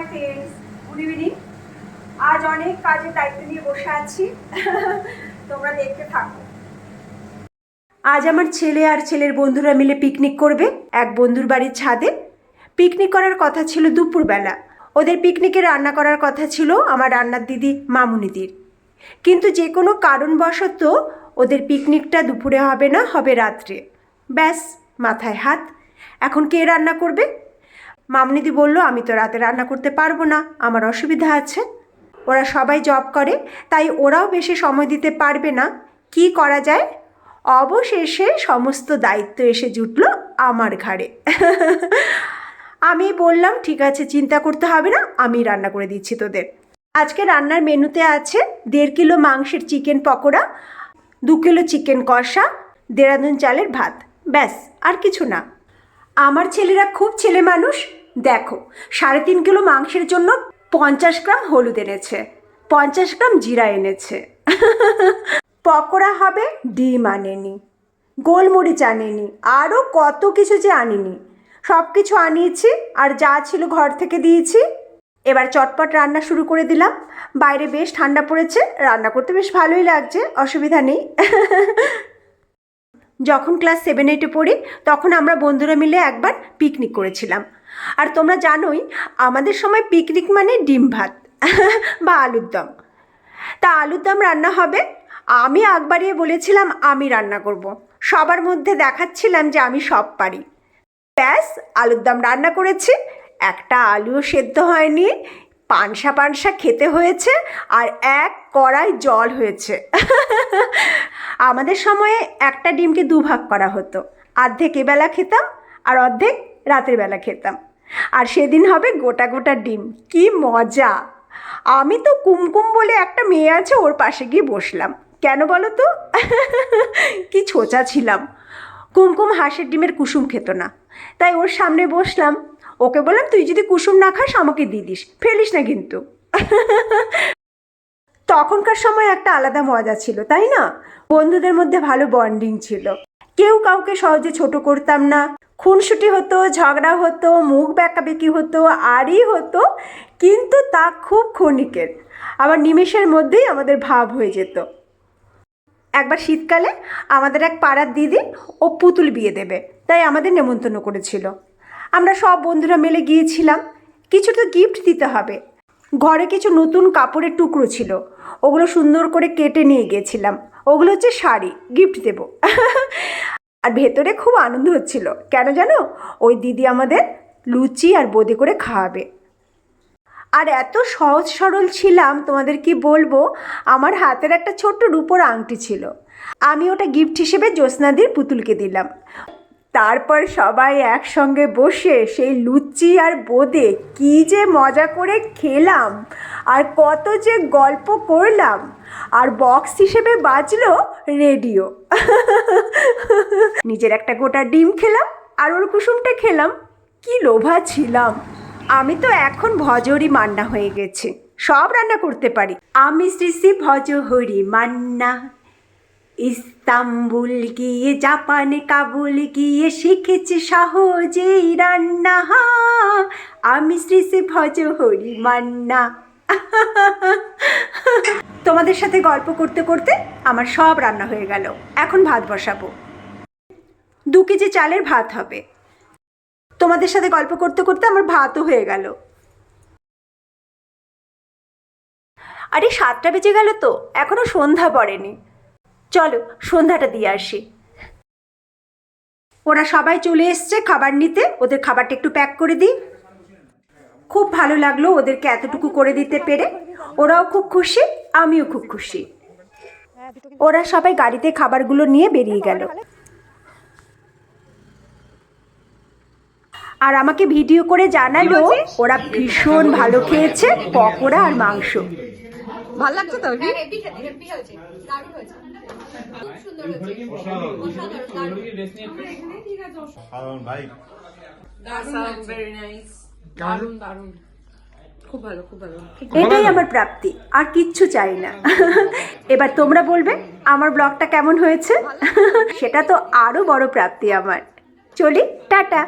Hi friends good evening আজ অনেক কাজের দায়িত্ব নিয়ে বসে আছি। তোমরা দেখতে থাকো। আজ আমার ছেলে আর ছেলের বন্ধুরা মিলে পিকনিক করবে এক বন্ধুর বাড়ির ছাদে। পিকনিক করার কথা ছিল দুপুরবেলা। ওদের পিকনিকে রান্না করার কথা ছিল আমার রান্নার দিদি মামুনিদির। কিন্তু যে কোনো কারণবশত ওদের পিকনিকটা দুপুরে হবে না, হবে রাত্রে। ব্যাস, মাথায় হাত। এখন কে রান্না করবে? মামনিদি বলল, আমি তো রাতে রান্না করতে পারব না, আমার অসুবিধা আছে। ওরা সবাই জব করে, তাই ওরাও বেশি সময় দিতে পারবে না। কি করা যায়? অবশেষে সমস্ত দায়িত্ব এসে জুটলো আমার ঘাড়ে। আমি বললাম, ঠিক আছে, চিন্তা করতে হবে না, আমি রান্না করে দিচ্ছি তোদের। আজকে রান্নার মেনুতে আছে দেড় কিলো মাংসের চিকেন পকোড়া, দু কিলো চিকেন কষা দেরাদুন চালের ভাত। ব্যাস, আর কিছু না। আমার ছেলেরা খুব ছেলে মানুষ দেখো, সাড়ে তিন কিলো মাংসের জন্য পঞ্চাশ গ্রাম হলুদ এনেছে, পঞ্চাশ গ্রাম জিরা এনেছে। পকোড়া হবে ডিম আনেনি, গোলমরিচ আনেনি, আরও কত কিছু যে আনিনি। সব কিছু আনিয়েছি আর যা ছিল ঘর থেকে দিয়েছি। এবার চটপট রান্না শুরু করে দিলাম। বাইরে বেশ ঠান্ডা পড়েছে, রান্না করতে বেশ ভালোই লাগছে, অসুবিধা নেই। যখন ক্লাস সেভেন এইটে পড়ি, তখন আমরা বন্ধুরা মিলে একবার পিকনিক করেছিলাম। আর তোমরা জানোই, আমাদের সময় পিকনিক মানে ডিম ভাত বা আলুর দম। তা আলুর দম রান্না হবে, আমি আগ বাড়িয়ে বলেছিলাম আমি রান্না করব। সবার মধ্যে দেখাচ্ছিলাম যে আমি সব পারি। ব্যাস, আলুর দম রান্না করেছি, একটা আলুও সেদ্ধ হয়নি পানসা পানসা খেতে হয়েছে আর এক কড়াই জল হয়েছে। আমাদের সময়ে একটা ডিমকে দুভাগ করা হতো। অর্ধেক এবেলা খেতাম আর অর্ধেক রাতের বেলা খেতাম। আর সেদিন হবে গোটা গোটা ডিম। কি মজা! আমি তো কুমকুম বলে একটা মেয়ে আছে ওর পাশে গিয়ে বসলাম। কেন বলো তো? কি ছোচা ছিলাম। কুমকুম হাঁসের ডিমের কুসুম খেত না। তাই ওর সামনে বসলাম ওকে বললাম, তুই যদি কুসুম না খাস, আমাকে দিয়ে দিস। ফেলিস না কিন্তু। তখনকার সময় একটা আলাদা মজা ছিল, তাই না? বন্ধুদের মধ্যে ভালো বন্ডিং ছিল। কেউ কাউকে সহজে ছোট করতাম না। খুনসুটি হতো ঝগড়া হতো, মুখ বেঁকাবেকি হতো আরই হতো, কিন্তু তা খুব ক্ষণিকের। আবার নিমেষের মধ্যেই আমাদের ভাব হয়ে যেত। একবার শীতকালে আমাদের এক পাড়ার দিদি ও পুতুল বিয়ে দেবে, তাই আমাদের নেমন্তন্ন করেছিল। আমরা সব বন্ধুরা মিলে গিয়েছিলাম। কিছু তো গিফট দিতে হবে। ঘরে কিছু নতুন কাপড়ের টুকরো ছিল। ওগুলো সুন্দর করে কেটে নিয়ে গিয়েছিলাম। ওগুলো হচ্ছে শাড়ি। গিফট দেব। আর ভেতরে খুব আনন্দ হচ্ছিল। কেন জানো? ওই দিদি আমাদের লুচি আর বোঁদে করে খাওয়াবে। আর এত সহজ সরল ছিলাম, তোমাদের কি বলব? আমার হাতের একটা ছোট্ট রূপোর আংটি ছিল। আমি ওটা গিফট হিসেবে জ্যোৎস্নাদির পুতুলকে দিলাম। তারপর সবাই একসঙ্গে বসে সেই লুচি আর বোঁদে কি যে মজা করে খেলাম আর কত যে গল্প করলাম। আর বক্স হিসেবে বাজলো রেডিও নিজের একটা গোটা ডিম খেলাম আর ওর কুসুমটা খেলাম। কি লোভা ছিলাম। আমি তো এখন ভজহরি মান্না হয়ে গেছে। সব রান্না করতে পারি। আমি শ্রী শ্রী ভজহরি মান্না। ইস্তাম্বুল গিয়ে, জাপান কাবুল গিয়ে শিখেছি সহজেই রান্না। আমি শ্রী শ্রী ভজহরি মান্না। তোমাদের সাথে গল্প করতে করতে আমার সব রান্না হয়ে গেল। এখন ভাত বসাবো। দু কেজি চালের ভাত হবে। তোমাদের সাথে গল্প করতে করতে আমার ভাতও হয়ে গেল। আরে, সাতটা বেজে গেল তো, এখনও সন্ধ্যা পড়েনি। চলো, সন্ধ্যাটা দিয়ে আসি। ওরা সবাই চলে এসছে খাবার নিতে। ওদের খাবারটা একটু প্যাক করে দিই। খুব ভালো লাগল ওদেরকে এতটুকু করে দিতে পেরে। ওরাও খুব খুশি, আমিও খুব খুশি। ওরা সবাই গাড়িতে খাবারগুলো নিয়ে বেরিয়ে গেল। আর আমাকে ভিডিও করে জানালো, ওরা ভীষণ ভালো খেয়েছে, পকোড়া আর মাংস। ভালো লাগছে তো কি হেভি খেতে হেভি হয়েছে দারুণ হয়েছে। খুব সুন্দর হয়েছে। অসাধারণ ভাই। দারুণ দারুণ খুব ভালো খুব ভালো। এটাই আমার প্রাপ্তি আর কিচ্ছু চাই না। এবার তোমরা বলবে আমার ব্লগটা কেমন হয়েছে? সেটা তো আরও বড় প্রাপ্তি আমার। চলি টাটা।